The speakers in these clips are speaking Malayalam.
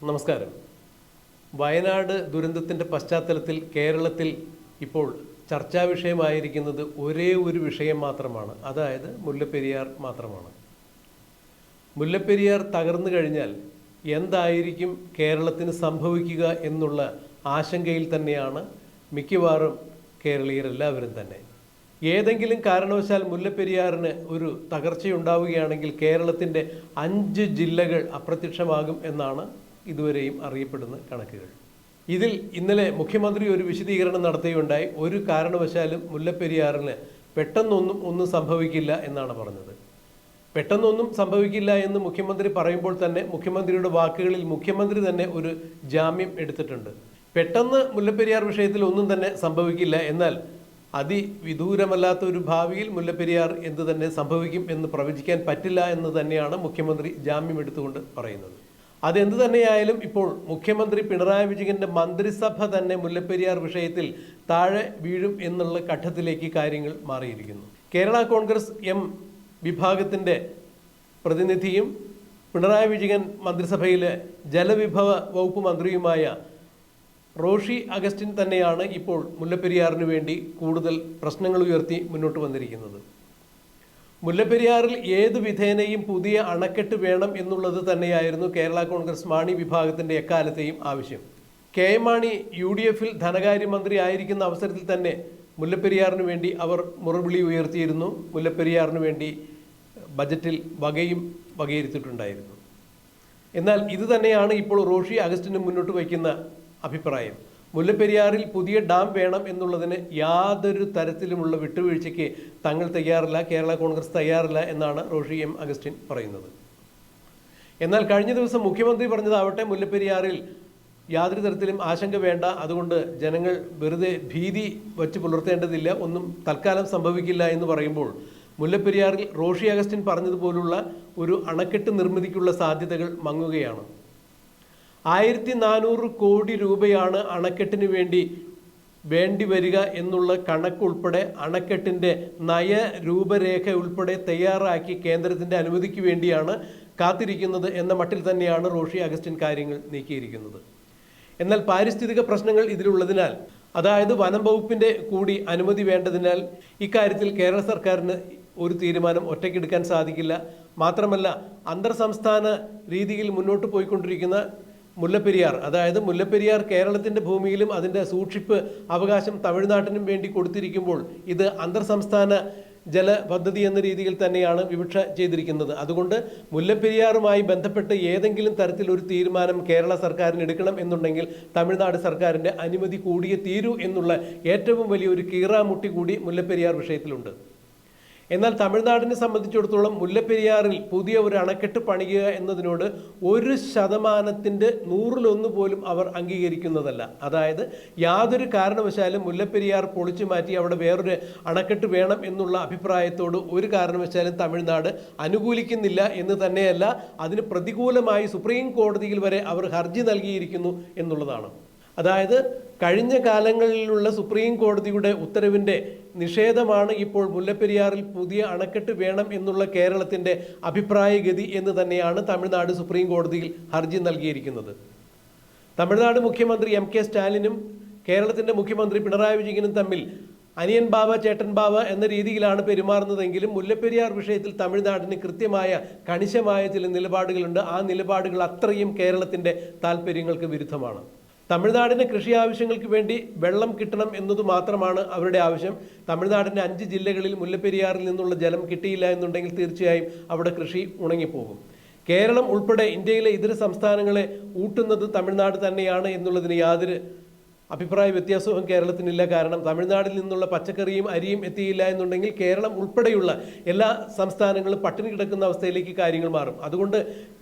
നമസ്കാരം. വയനാട് ദുരന്തത്തിന്റെ പശ്ചാത്തലത്തിൽ കേരളത്തിൽ ഇപ്പോൾ ചർച്ചാ വിഷയമായിരിക്കുന്നത് ഒരേ ഒരു വിഷയം മാത്രമാണ്. അതായത് മുല്ലപ്പെരിയാർ മാത്രമാണ്. മുല്ലപ്പെരിയാർ തകർന്നു കഴിഞ്ഞാൽ എന്തായിരിക്കും കേരളത്തിന് സംഭവിക്കുക എന്നുള്ള ആശങ്കയിൽ തന്നെയാണ് മിക്കവാറും കേരളീയരെല്ലാവരും തന്നെ. ഏതെങ്കിലും കാരണവശാൽ മുല്ലപ്പെരിയാറിന് ഒരു തകർച്ചയുണ്ടാവുകയാണെങ്കിൽ കേരളത്തിന്റെ അഞ്ച് ജില്ലകൾ അപ്രത്യക്ഷമാകും എന്നാണ് ഇതുവരെയും അറിയപ്പെടുന്ന കണക്കുകൾ. ഇതിൽ ഇന്നലെ മുഖ്യമന്ത്രി ഒരു വിശദീകരണം നടത്തുകയുണ്ടായി ഒരു കാരണവശാലും മുല്ലപ്പെരിയാറിന് പെട്ടെന്നൊന്നും ഒന്നും സംഭവിക്കില്ല എന്നാണ് പറഞ്ഞത്. പെട്ടെന്നൊന്നും സംഭവിക്കില്ല എന്ന് മുഖ്യമന്ത്രി പറയുമ്പോൾ തന്നെ മുഖ്യമന്ത്രിയുടെ വാക്കുകളിൽ മുഖ്യമന്ത്രി തന്നെ ഒരു ജാമ്യം എടുത്തിട്ടുണ്ട്. പെട്ടെന്ന് മുല്ലപ്പെരിയാർ വിഷയത്തിൽ ഒന്നും തന്നെ സംഭവിക്കില്ല എന്നാൽ അതിവിദൂരമല്ലാത്ത ഒരു ഭാവിയിൽ മുല്ലപ്പെരിയാർ എന്ത് തന്നെ സംഭവിക്കും എന്ന് പ്രവചിക്കാൻ പറ്റില്ല എന്ന് തന്നെയാണ് മുഖ്യമന്ത്രി ജാമ്യം എടുത്തുകൊണ്ട് പറയുന്നത്. അതെന്ത് തന്നെയായാലും ഇപ്പോൾ മുഖ്യമന്ത്രി പിണറായി വിജയന്റെ മന്ത്രിസഭ തന്നെ മുല്ലപ്പെരിയാർ വിഷയത്തിൽ താഴെ വീഴും എന്നുള്ള ഘട്ടത്തിലേക്ക് കാര്യങ്ങൾ മാറിയിരിക്കുന്നു. കേരള കോൺഗ്രസ് എം വിഭാഗത്തിന്റെ പ്രതിനിധിയും പിണറായി വിജയൻ മന്ത്രിസഭയിലെ ജലവിഭവ വകുപ്പ് മന്ത്രിയുമായ റോഷി അഗസ്റ്റിൻ തന്നെയാണ് ഇപ്പോൾ മുല്ലപ്പെരിയാറിന് വേണ്ടി കൂടുതൽ പ്രശ്നങ്ങൾ ഉയർത്തി മുന്നോട്ട് വന്നിരിക്കുന്നത്. മുല്ലപ്പെരിയാറിൽ ഏത് വിധേനയും പുതിയ അണക്കെട്ട് വേണം എന്നുള്ളത് തന്നെയായിരുന്നു കേരള കോൺഗ്രസ് മാണി വിഭാഗത്തിന്റെ എക്കാലത്തെയും ആവശ്യം. K M Mani U D എഫിൽ ധനകാര്യമന്ത്രി ആയിരിക്കുന്ന അവസരത്തിൽ തന്നെ മുല്ലപ്പെരിയാറിന് വേണ്ടി അവർ മുറവിളി ഉയർത്തിയിരുന്നു. മുല്ലപ്പെരിയാറിന് വേണ്ടി ബജറ്റിൽ വകയും വകയിരുത്തിയിട്ടുണ്ടായിരുന്നു. എന്നാൽ ഇത് തന്നെയാണ് ഇപ്പോൾ റോഷി അഗസ്റ്റിന് മുന്നോട്ട് വയ്ക്കുന്ന അഭിപ്രായം. മുല്ലപ്പെരിയാറിൽ പുതിയ ഡാം വേണം എന്നുള്ളതിന് യാതൊരു തരത്തിലുമുള്ള വിട്ടുവീഴ്ചയ്ക്ക് തങ്ങൾ തയ്യാറില്ല കേരള കോൺഗ്രസ് തയ്യാറില്ല എന്നാണ് റോഷി എം അഗസ്റ്റിൻ പറയുന്നത്. എന്നാൽ കഴിഞ്ഞ ദിവസം മുഖ്യമന്ത്രി പറഞ്ഞതാവട്ടെ മുല്ലപ്പെരിയാറിൽ യാതൊരു തരത്തിലും ആശങ്ക വേണ്ട. അതുകൊണ്ട് ജനങ്ങൾ വെറുതെ ഭീതി വച്ച് പുലർത്തേണ്ടതില്ല. ഒന്നും തൽക്കാലം സംഭവിക്കില്ല എന്ന് പറയുമ്പോൾ മുല്ലപ്പെരിയാറിൽ റോഷി അഗസ്റ്റിൻ പറഞ്ഞതുപോലുള്ള ഒരു അണക്കെട്ട് നിർമ്മിതിക്കുള്ള സാധ്യതകൾ മങ്ങുകയാണ്. ആയിരത്തി നാനൂറ് കോടി രൂപയാണ് അണക്കെട്ടിന് വേണ്ടി വേണ്ടി വരിക എന്നുള്ള കണക്കുൾപ്പെടെ അണക്കെട്ടിന്റെ നയരൂപരേഖ ഉൾപ്പെടെ തയ്യാറാക്കി കേന്ദ്രത്തിന്റെ അനുമതിക്ക് വേണ്ടിയാണ് കാത്തിരിക്കുന്നത് എന്ന മട്ടിൽ തന്നെയാണ് റോഷി അഗസ്റ്റിൻ കാര്യങ്ങൾ നീക്കിയിരിക്കുന്നത്. എന്നാൽ പാരിസ്ഥിതിക പ്രശ്നങ്ങൾ ഇതിലുള്ളതിനാൽ അതായത് വനം വകുപ്പിന്റെ കൂടി അനുമതി വേണ്ടതിനാൽ ഇക്കാര്യത്തിൽ കേരള സർക്കാരിന് ഒരു തീരുമാനം ഒറ്റയ്ക്കെടുക്കാൻ സാധിക്കില്ല. മാത്രമല്ല അന്തർ സംസ്ഥാന രീതിയിൽ മുന്നോട്ട് പോയിക്കൊണ്ടിരിക്കുന്ന മുല്ലപ്പെരിയാർ. അതായത് മുല്ലപ്പെരിയാർ കേരളത്തിന്റെ ഭൂമിയിലും അതിന്റെ സൂക്ഷിപ്പ് അവകാശം തമിഴ്നാട്ടിനും വേണ്ടി കൊടുത്തിരിക്കുമ്പോൾ ഇത് അന്തർ സംസ്ഥാന ജല പദ്ധതി എന്ന രീതിയിൽ തന്നെയാണ് വിവക്ഷ ചെയ്തിരിക്കുന്നത്. അതുകൊണ്ട് മുല്ലപ്പെരിയാറുമായി ബന്ധപ്പെട്ട് ഏതെങ്കിലും തരത്തിലൊരു തീരുമാനം കേരള സർക്കാരിന് എടുക്കണം എന്നുണ്ടെങ്കിൽ തമിഴ്നാട് സർക്കാരിന്റെ അനുമതി കൂടിയേ തീരൂ എന്നുള്ള ഏറ്റവും വലിയൊരു കീറാമുട്ടി കൂടി മുല്ലപ്പെരിയാർ വിഷയത്തിലുണ്ട്. എന്നാൽ തമിഴ്നാടിനെ സംബന്ധിച്ചിടത്തോളം മുല്ലപ്പെരിയാറിൽ പുതിയ ഒരു അണക്കെട്ട് പണിയുക എന്നതിനോട് ഒരു ശതമാനത്തിന്റെ നൂറിലൊന്ന് പോലും അവർ അംഗീകരിക്കുന്നതല്ല. അതായത് യാതൊരു കാരണവശാലും മുല്ലപ്പെരിയാർ പൊളിച്ചു മാറ്റി അവിടെ വേറൊരു അണക്കെട്ട് വേണം എന്നുള്ള അഭിപ്രായത്തോട് ഒരു കാരണവശാലും തമിഴ്നാട് അനുകൂലിക്കുന്നില്ല എന്ന് തന്നെയല്ല അതിന് പ്രതികൂലമായി സുപ്രീം കോടതിയിൽ വരെ അവർ ഹർജി നൽകിയിരിക്കുന്നു എന്നുള്ളതാണ്. അതായത് കഴിഞ്ഞ കാലങ്ങളിലുള്ള സുപ്രീം കോടതിയുടെ ഉത്തരവിന്റെ നിഷേധമാണ് ഇപ്പോൾ മുല്ലപ്പെരിയാറിൽ പുതിയ അണക്കെട്ട് വേണം എന്നുള്ള കേരളത്തിന്റെ അഭിപ്രായഗതി എന്ന് തന്നെയാണ് തമിഴ്നാട് സുപ്രീം കോടതിയിൽ ഹർജി നൽകിയിരിക്കുന്നത്. തമിഴ്നാട് മുഖ്യമന്ത്രി എം കെ സ്റ്റാലിനും കേരളത്തിന്റെ മുഖ്യമന്ത്രി പിണറായി വിജയനും തമ്മിൽ അനിയൻ ബാബ ചേട്ടൻ ബാബ എന്ന രീതിയിലാണ് പെരുമാറുന്നതെങ്കിലും മുല്ലപ്പെരിയാർ വിഷയത്തിൽ തമിഴ്നാടിന് കൃത്യമായ കണിശമായ ചില നിലപാടുകളുണ്ട്. ആ നിലപാടുകൾ അത്രയും കേരളത്തിന്റെ താല്പര്യങ്ങൾക്ക് വിരുദ്ധമാണ്. തമിഴ്നാടിന് കൃഷി ആവശ്യങ്ങൾക്ക് വേണ്ടി വെള്ളം കിട്ടണം എന്നത് മാത്രമാണ് അവരുടെ ആവശ്യം. തമിഴ്നാടിന്റെ അഞ്ച് ജില്ലകളിൽ മുല്ലപ്പെരിയാറിൽ നിന്നുള്ള ജലം കിട്ടിയില്ല എന്നുണ്ടെങ്കിൽ തീർച്ചയായും അവിടെ കൃഷി ഉണങ്ങിപ്പോകും. കേരളം ഉൾപ്പെടെ ഇന്ത്യയിലെ ഇതര സംസ്ഥാനങ്ങളെ ഊട്ടുന്നത് തമിഴ്നാട് തന്നെയാണ് എന്നുള്ളതിന് യാതൊരു അഭിപ്രായ വ്യത്യാസവും കേരളത്തിനില്ല. കാരണം തമിഴ്നാട്ടിൽ നിന്നുള്ള പച്ചക്കറിയും അരിയും എത്തിയില്ല എന്നുണ്ടെങ്കിൽ കേരളം ഉൾപ്പെടെയുള്ള എല്ലാ സംസ്ഥാനങ്ങളും പട്ടിണി കിടക്കുന്ന അവസ്ഥയിലേക്ക് കാര്യങ്ങൾ മാറും. അതുകൊണ്ട്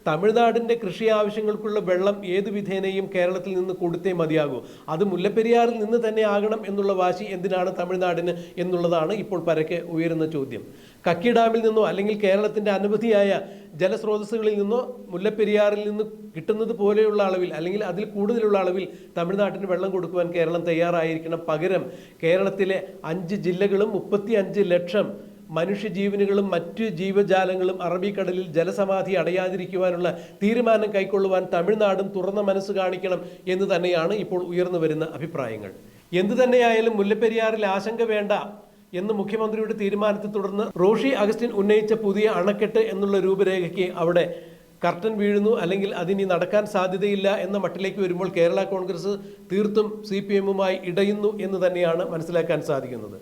തമിഴ്നാടിന്റെ കൃഷി ആവശ്യങ്ങൾക്കുള്ള വെള്ളം ഏത് വിധേനയും കേരളത്തിൽ നിന്ന് കൊടുത്തേ മതിയാകൂ. അത് മുല്ലപ്പെരിയാറിൽ നിന്ന് തന്നെ ആകണം എന്നുള്ള വാശി എന്തിനാണ് തമിഴ്നാടിന് എന്നുള്ളതാണ് ഇപ്പോൾ പരക്കെ ഉയരുന്ന ചോദ്യം. കക്കി ഡാമിൽ നിന്നോ അല്ലെങ്കിൽ കേരളത്തിന്റെ അനവധിയായ ജലസ്രോതസ്സുകളിൽ നിന്നോ മുല്ലപ്പെരിയാറിൽ നിന്ന് കിട്ടുന്നത് പോലെയുള്ള അളവിൽ അല്ലെങ്കിൽ അതിൽ കൂടുതലുള്ള അളവിൽ തമിഴ്നാട്ടിന് വെള്ളം കൊടുക്കുവാൻ കേരളം തയ്യാറായിരിക്കണം. പകരം കേരളത്തിലെ അഞ്ച് ജില്ലകളും മുപ്പത്തി അഞ്ച് ലക്ഷം മനുഷ്യജീവനുകളും മറ്റ് ജീവജാലങ്ങളും അറബിക്കടലിൽ ജലസമാധി അടയാതിരിക്കുവാനുള്ള തീരുമാനം കൈക്കൊള്ളുവാൻ തമിഴ്നാടും തുറന്ന മനസ്സ് കാണിക്കണം എന്ന് തന്നെയാണ് ഇപ്പോൾ ഉയർന്നു വരുന്ന അഭിപ്രായങ്ങൾ. എന്തു തന്നെയായാലും മുല്ലപ്പെരിയാറിൽ ആശങ്ക വേണ്ട. എന്ന് മുഖ്യമന്ത്രിയുടെ തീരുമാനത്തെ തുടർന്ന് റോഷി അഗസ്റ്റിൻ ഉന്നയിച്ച പുതിയ അണക്കെട്ട് എന്നുള്ള രൂപരേഖയ്ക്ക് അവിടെ കർട്ടൻ വീഴുന്നു അല്ലെങ്കിൽ അതിനി നടക്കാൻ സാധ്യതയില്ല എന്ന മട്ടിലേക്ക് വരുമ്പോൾ കേരള കോൺഗ്രസ് തീർത്തും സി പി എമ്മുമായി ഇടയുന്നു എന്ന് തന്നെയാണ് മനസ്സിലാക്കാൻ സാധിക്കുന്നത്.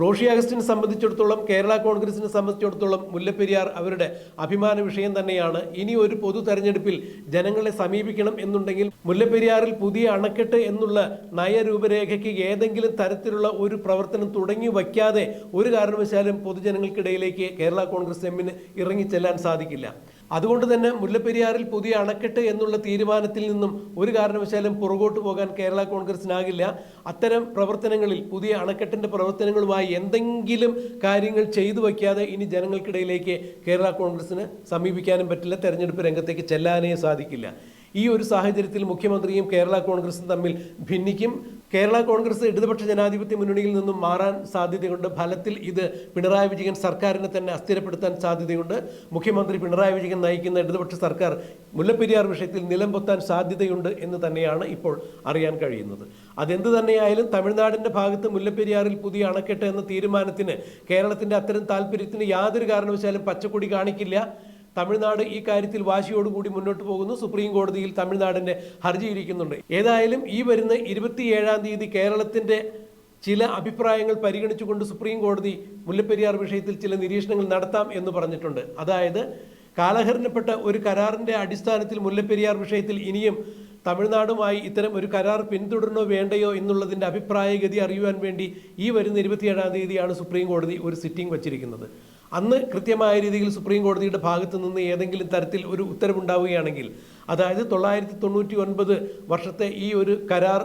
റോഷി അഗസ്റ്റിനെ സംബന്ധിച്ചിടത്തോളം കേരള കോൺഗ്രസിനെ സംബന്ധിച്ചിടത്തോളം മുല്ലപ്പെരിയാർ അവരുടെ അഭിമാന വിഷയം തന്നെയാണ്. ഇനി ഒരു പൊതു തെരഞ്ഞെടുപ്പിൽ ജനങ്ങളെ സമീപിക്കണം എന്നുണ്ടെങ്കിൽ മുല്ലപ്പെരിയാറിൽ പുതിയ അണക്കെട്ട് എന്നുള്ള നയരൂപരേഖയ്ക്ക് ഏതെങ്കിലും തരത്തിലുള്ള ഒരു പ്രവർത്തനം തുടങ്ങി വയ്ക്കാതെ ഒരു കാരണവശാലും പൊതുജനങ്ങൾക്കിടയിലേക്ക് കേരള കോൺഗ്രസ് എമ്മിന് ഇറങ്ങിച്ചെല്ലാൻ സാധിക്കില്ല. അതുകൊണ്ട് തന്നെ മുല്ലപ്പെരിയാറിൽ പുതിയ അണക്കെട്ട് എന്നുള്ള തീരുമാനത്തിൽ നിന്നും ഒരു കാരണവശാലും പുറകോട്ട് പോകാൻ കേരള കോൺഗ്രസിനാകില്ല. അത്തരം പ്രവർത്തനങ്ങളിൽ പുതിയ അണക്കെട്ടിന്റെ പ്രവർത്തനങ്ങളുമായി എന്തെങ്കിലും കാര്യങ്ങൾ ചെയ്തു വയ്ക്കാതെ ഇനി ജനങ്ങൾക്കിടയിലേക്ക് കേരള കോൺഗ്രസിന് സമീപിക്കാനും പറ്റില്ല തെരഞ്ഞെടുപ്പ് രംഗത്തേക്ക് ചെല്ലാനേ സാധിക്കില്ല. ഈ ഒരു സാഹചര്യത്തിൽ മുഖ്യമന്ത്രിയും കേരള കോൺഗ്രസും തമ്മിൽ ഭിന്നിക്കും. കേരള കോൺഗ്രസ് ഇടതുപക്ഷ ജനാധിപത്യ മുന്നണിയിൽ നിന്നും മാറാൻ സാധ്യതയുണ്ട്. ഫലത്തിൽ ഇത് പിണറായി വിജയൻ സർക്കാരിനെ തന്നെ അസ്ഥിരപ്പെടുത്താൻ സാധ്യതയുണ്ട്. മുഖ്യമന്ത്രി പിണറായി വിജയൻ നയിക്കുന്ന ഇടതുപക്ഷ സർക്കാർ മുല്ലപ്പെരിയാർ വിഷയത്തിൽ നിലംപൊത്താൻ സാധ്യതയുണ്ട് എന്ന് തന്നെയാണ് ഇപ്പോൾ അറിയാൻ കഴിയുന്നത്. അതെന്ത് തന്നെയായാലും തമിഴ്നാടിന്റെ ഭാഗത്ത് മുല്ലപ്പെരിയാറിൽ പുതിയ അണക്കെട്ട് എന്ന തീരുമാനത്തിന് കേരളത്തിന്റെ അത്തരം താല്പര്യത്തിന് യാതൊരു കാരണവശാലും പച്ചക്കൊടി കാണിക്കില്ല. തമിഴ്നാട് ഈ കാര്യത്തിൽ വാശിയോടുകൂടി മുന്നോട്ട് പോകുന്നു. സുപ്രീം കോടതിയിൽ തമിഴ്നാടിന്റെ ഹർജി ഇരിക്കുന്നുണ്ട്. ഏതായാലും ഈ വരുന്ന ഇരുപത്തിയേഴാം തീയതി കേരളത്തിന്റെ ചില അഭിപ്രായങ്ങൾ പരിഗണിച്ചുകൊണ്ട് സുപ്രീം കോടതി മുല്ലപ്പെരിയാർ വിഷയത്തിൽ ചില നിരീക്ഷണങ്ങൾ നടത്താം എന്ന് പറഞ്ഞിട്ടുണ്ട്. അതായത് കാലഹരണപ്പെട്ട ഒരു കരാറിന്റെ അടിസ്ഥാനത്തിൽ മുല്ലപ്പെരിയാർ വിഷയത്തിൽ ഇനിയും തമിഴ്നാടുമായി ഇത്തരം ഒരു കരാർ പിന്തുടരണോ വേണ്ടയോ എന്നുള്ളതിന്റെ അഭിപ്രായഗതി അറിയുവാൻ വേണ്ടി ഈ വരുന്ന ഇരുപത്തിയേഴാം തീയതിയാണ് സുപ്രീം കോടതി ഒരു സിറ്റിംഗ് വച്ചിരിക്കുന്നത്. അന്ന് കൃത്യമായ രീതിയിൽ സുപ്രീം കോടതിയുടെ ഭാഗത്തു നിന്ന് ഏതെങ്കിലും തരത്തിൽ ഒരു ഉത്തരവുണ്ടാവുകയാണെങ്കിൽ അതായത് തൊള്ളായിരത്തി തൊണ്ണൂറ്റി ഒൻപത് വർഷത്തെ ഈ ഒരു കരാർ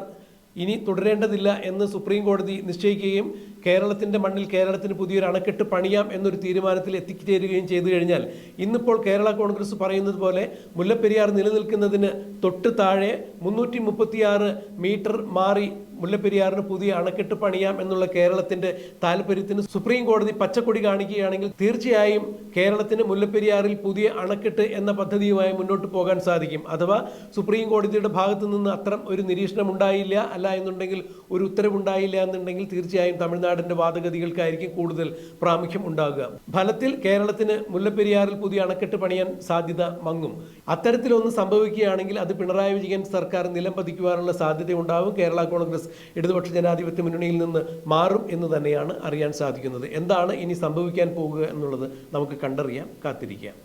ഇനി തുടരേണ്ടതില്ല എന്ന് സുപ്രീം കോടതി നിശ്ചയിക്കുകയും കേരളത്തിന്റെ മണ്ണിൽ കേരളത്തിന് പുതിയൊരു അണക്കെട്ട് പണിയാം എന്നൊരു തീരുമാനത്തിൽ എത്തിച്ചേരുകയും ചെയ്തു കഴിഞ്ഞാൽ ഇന്നിപ്പോൾ കേരള കോൺഗ്രസ് പറയുന്നത് പോലെ മുല്ലപ്പെരിയാർ നിലനിൽക്കുന്നതിന് തൊട്ട് താഴെ മുന്നൂറ്റി മുപ്പത്തിയാറ് മീറ്റർ മാറി മുല്ലപ്പെരിയാറിന് പുതിയ അണക്കെട്ട് പണിയാം എന്നുള്ള കേരളത്തിന്റെ താല്പര്യത്തിന് സുപ്രീം കോടതി പച്ചക്കൊടി കാണിക്കുകയാണെങ്കിൽ തീർച്ചയായും കേരളത്തിന് മുല്ലപ്പെരിയാറിൽ പുതിയ അണക്കെട്ട് എന്ന പദ്ധതിയുമായി മുന്നോട്ട് പോകാൻ സാധിക്കും. അഥവാ സുപ്രീം കോടതിയുടെ ഭാഗത്തു നിന്ന് അത്തരം ഒരു നിരീക്ഷണം ഉണ്ടായില്ല അല്ല എന്നുണ്ടെങ്കിൽ ഒരു ഉത്തരവുണ്ടായില്ല എന്നുണ്ടെങ്കിൽ തീർച്ചയായും തമിഴ്നാടിന്റെ വാദഗതികൾക്കായിരിക്കും കൂടുതൽ പ്രാമുഖ്യം ഉണ്ടാകുക. ഫലത്തിൽ കേരളത്തിന് മുല്ലപ്പെരിയാറിൽ പുതിയ അണക്കെട്ട് പണിയാൻ സാധ്യത മങ്ങും. അത്തരത്തിലൊന്ന് സംഭവിക്കുകയാണെങ്കിൽ അത് പിണറായി വിജയൻ സർക്കാർ നിലം പതിക്കുവാനുള്ള സാധ്യത ഉണ്ടാവും കേരള കോൺഗ്രസ് ഇടതുപക്ഷ ജനാധിപത്യ മുന്നണിയിൽ നിന്ന് മാറും എന്ന് തന്നെയാണ് അറിയാൻ സാധിക്കുന്നത്. എന്താണ് ഇനി സംഭവിക്കാൻ പോകുക എന്നുള്ളത് നമുക്ക് കണ്ടറിയാം കാത്തിരിക്കാം.